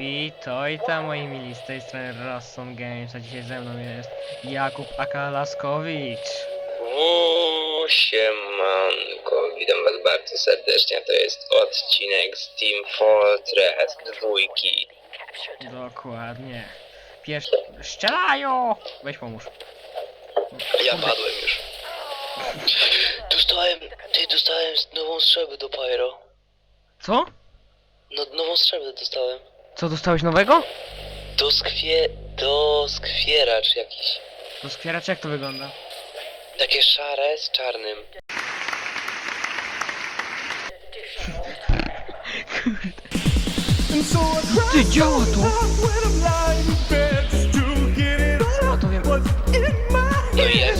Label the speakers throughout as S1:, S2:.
S1: Witajcie moi mili, z tej strony Rosson Games, a dzisiaj ze mną jest Jakub Akalaskowicz.
S2: Uuu, siemanko, witam was bardzo serdecznie, to jest odcinek z Team Fortress dwójki.
S1: Dokładnie. Pierwszy... Strzelają! Weź pomóż.
S2: Ja padłem już. Dostałem, ty dostałem nową strzelbę do Pyro.
S1: Co?
S2: No, nową strzelbę dostałem.
S1: Co, dostałeś nowego?
S2: Do skwie, do skwieracz jakiś.
S1: To skwieracz jak to wygląda?
S2: Takie szare z czarnym.
S1: Ty, działa to! A to wiem...
S2: No i jak.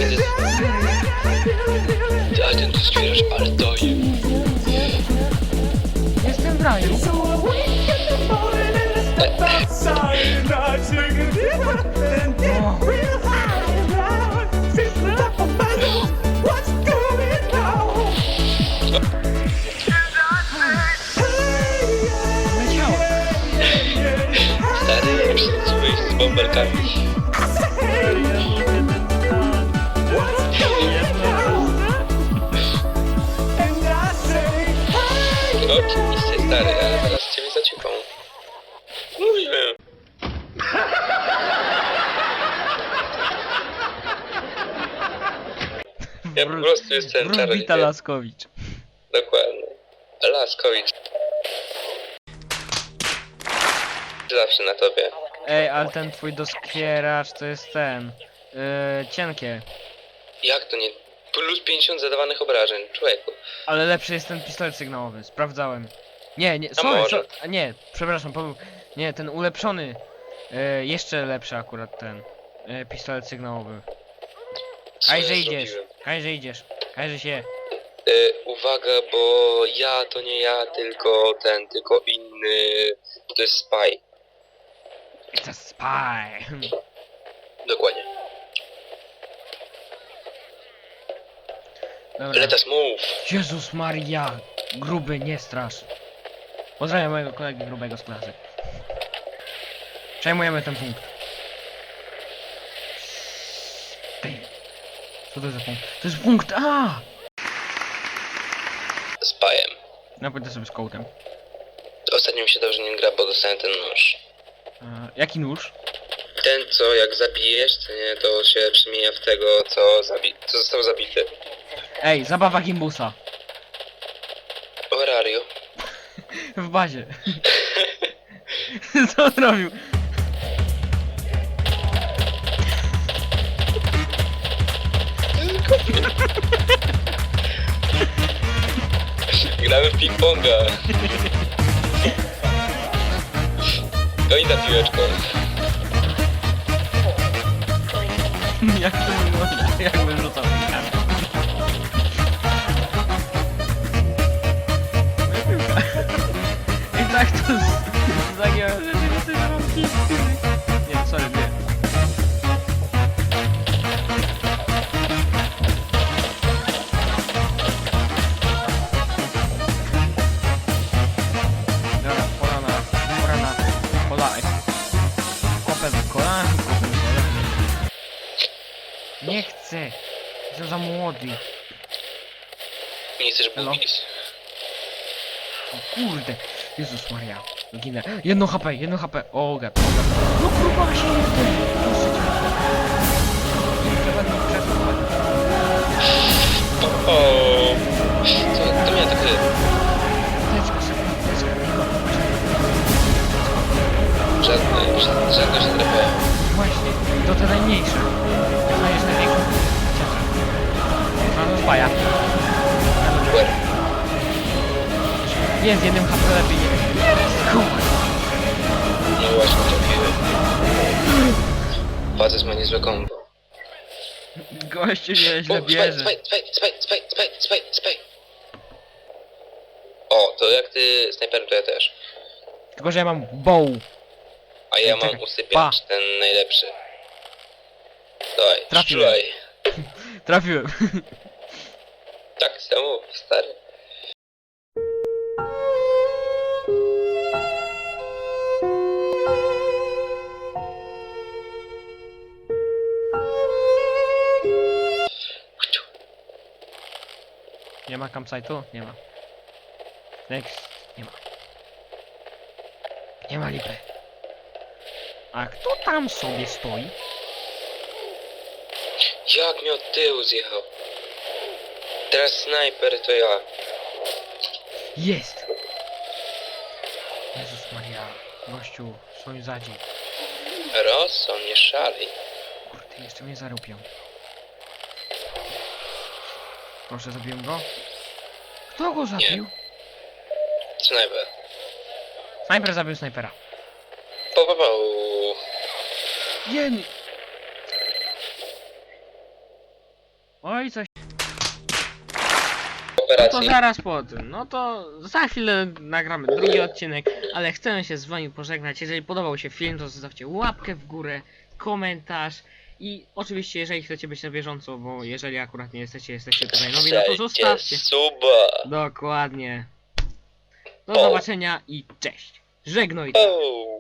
S2: Bąbelkami. Oczywiście stary, ale zaraz ciebie zaciupą. Mówiłem. Ja po prostu jestem czarodziejem.
S1: Laskowicz.
S2: Dokładnie. Laskowicz. Zawsze na tobie.
S1: Ej, ale ten twój doskwieracz to jest ten... Yy, cienkie.
S2: Jak to nie? Plus 50 zadawanych obrażeń, człowieku.
S1: Ale lepszy jest ten pistolet sygnałowy, sprawdzałem. Nie, nie,
S2: A
S1: sorry,
S2: może?
S1: a nie, przepraszam, Paweł. Nie, ten ulepszony. E, jeszcze lepszy akurat ten. E, pistolet sygnałowy.
S2: Co
S1: Kajże
S2: ja
S1: idziesz,
S2: zrobiłem?
S1: kajże idziesz, kajże się.
S2: Y, uwaga, bo ja to nie ja, tylko ten, tylko inny. To jest spy.
S1: It's a spy.
S2: Dokładnie.
S1: Dobra.
S2: Let us move.
S1: Jezus Maria, gruby, nie strasz. Pozdrawiam mojego kolegi grubego z klasy. Przejmujemy ten punkt. Ej, Co to jest za punkt? To jest punkt A!
S2: Spyem.
S1: No pójdę sobie z kołtem.
S2: Ostatnio mi się dobrze nie gra, bo dostałem ten nóż.
S1: E, jaki nóż?
S2: Ten, co jak zabijesz, to nie, to się przemienia w tego, co, zabi co został zabity.
S1: Ej, zabawa gimbusa.
S2: You?
S1: W bazie. Co on robił?
S2: Gramy w ping-ponga. Goni ta piłeczko.
S1: Jak to wygląda? Jakby rzucał. I tak to zagiąłem, robić. Za młody.
S2: Nie chcesz
S1: Hello?
S2: bukić.
S1: O kurde! Jezus Maria. Ginę. Jedno HP, jedno HP. O gad. No kurwa się. Nie przesuwać.
S2: O, co, to tak
S1: sobie, teczka.
S2: żadne, żadne, żadne się trafiają.
S1: Właśnie, to te najmniejsze. Znajdziesz największą. Cieszę. Baja.
S2: Where?
S1: Jest, jednym HP lepiej nie.
S2: No właśnie trafiłem. Facet ma niezłe kombo.
S1: Gościu nieźle
S2: O,
S1: bierze.
S2: spaj, spaj, spaj, spaj, spaj, spaj, spaj. O, to jak ty snajper, to ja też.
S1: Tylko, że ja mam bow.
S2: A ja
S1: Czekaj,
S2: mam usypiacz, ten najlepszy. Dawaj,
S1: Trafiłem.
S2: strzelaj.
S1: Trafiłem.
S2: Так, само повтарям.
S1: Nie ma campsite'u? Nie ma. Next. Nie ma. Nie ma lipy. A kto tam sobie stoi?
S2: Jak mi od tyłu zjechał? Teraz snajper to ja.
S1: Jest! Jezus Maria. Gościu, swoim zadzi.
S2: Rosso, nie szalej.
S1: Kurde, jeszcze mnie zarupią. Proszę, zabiłem go. Kto go zabił?
S2: Snajper.
S1: Snajper zabił snajpera.
S2: Po, po, po.
S1: Jen! Oj, coś. No to
S2: Operacji.
S1: zaraz po tym. No to za chwilę nagramy drugi odcinek, ale chcę się z wami pożegnać. Jeżeli podobał się film, to zostawcie łapkę w górę, komentarz i oczywiście jeżeli chcecie być na bieżąco, bo jeżeli akurat nie jesteście, jesteście tutaj nowi, no to zostawcie.
S2: suba.
S1: Dokładnie. Do zobaczenia i cześć. Żegnaj.
S2: Oh.